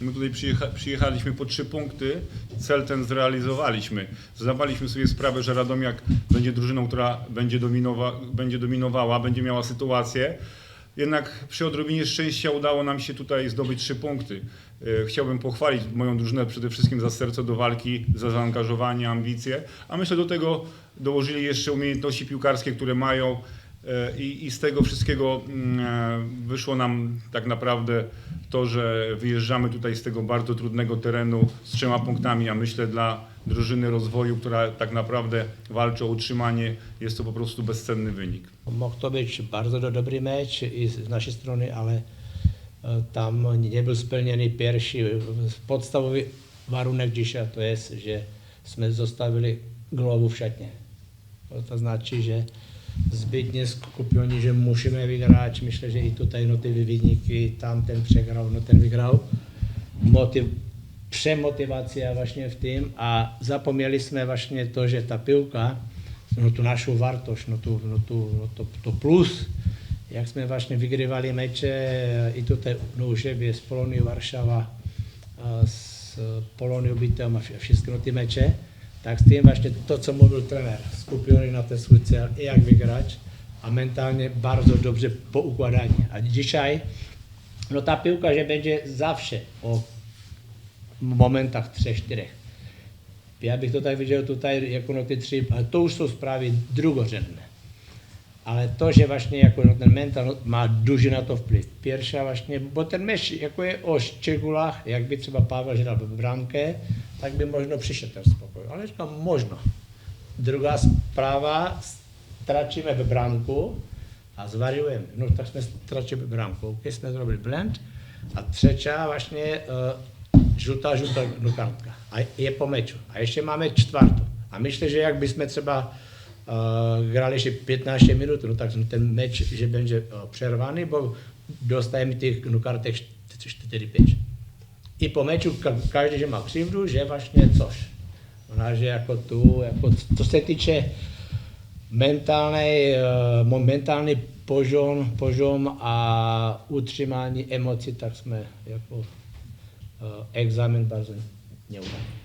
My tutaj przyjecha, przyjechaliśmy po trzy punkty, cel ten zrealizowaliśmy. Zdawaliśmy sobie sprawę, że Radomiak będzie drużyną, która będzie, dominowa, będzie dominowała, będzie miała sytuację. Jednak przy odrobinie szczęścia udało nam się tutaj zdobyć trzy punkty. E, Chciałbym pochwalić moją drużynę przede wszystkim za serce do walki, za zaangażowanie, ambicje, a myślę do tego dołożyli jeszcze umiejętności piłkarskie, które mają i, i z tego wszystkiego mm, e, wyszło nam tak naprawdę to, że wyjeżdżamy tutaj z tego bardzo trudnego terenu z trzema punktami, a myślę dla drużyny rozwoju, która tak naprawdę walczy o utrzymanie, jest to po prostu bezcenny wynik. Mohl to být bardzo do- dobrý meč i z naší strany, ale eh, tam nebyl splněný pierwší podstavový varunek dzisiaj, to je, že jsme zostavili glovu v. To značí, že zbytně skupioni, že musíme vyhrát, myslím, že i tutaj no ty vyníky, tam ten přehrál, no ten vyhrál. Motiv, přemotivace vlastně v tím a zapomněli jsme vlastně to, že ta pivka, no tu našu vartoš, no, tu, no, tu, no to, to plus, jak jsme vlastně vygrývali meče i tutaj no, u siebie z Polonii Warszawa, a z Polonią Bytom a vš- všechny ty meče, tak s tím vlastně to, co mluvil trenér, skupili na ten svůj cíl, i jak vygrać a mentálně bardzo dobře poukładani. A dzisiaj, no ta piłka, že będzie zawsze o momentach třech, čtyřech. Já bych to tak viděl tutaj jako no ty tři, ale to už jsou zprávy drugořadné. Ale to, že vlastně jako no ten mental má duži na to vplyv. Pierwsza vlastně, bo ten meč jako je o štěgulách, jak by třeba Pavel hrál v bránke, tak by možno přišel ten spokoj. Ale říkám, možno. Druhá zpráva, stračíme bránku a zvariujeme. No tak jsme stračili bránku, OK, jsme zrobili blend. A třetí vlastně uh, žlutá, žlutá kartka. A je po meču. A ještě máme čtvrtou. A myslím, že jak bychom třeba uh, hrali ještě 15 minut, no tak ten meč, že będzie uh, přervaný, bo dostajeme těch no, kartek 4-5. I po meču ka- každý, že má křivdu, že vlastně což. Ona, že jako tu, jako co se týče mentálnej, eh, mentálny požom, požom a utrzymání emocí, tak jsme jako eh, examen bardzo neudaný.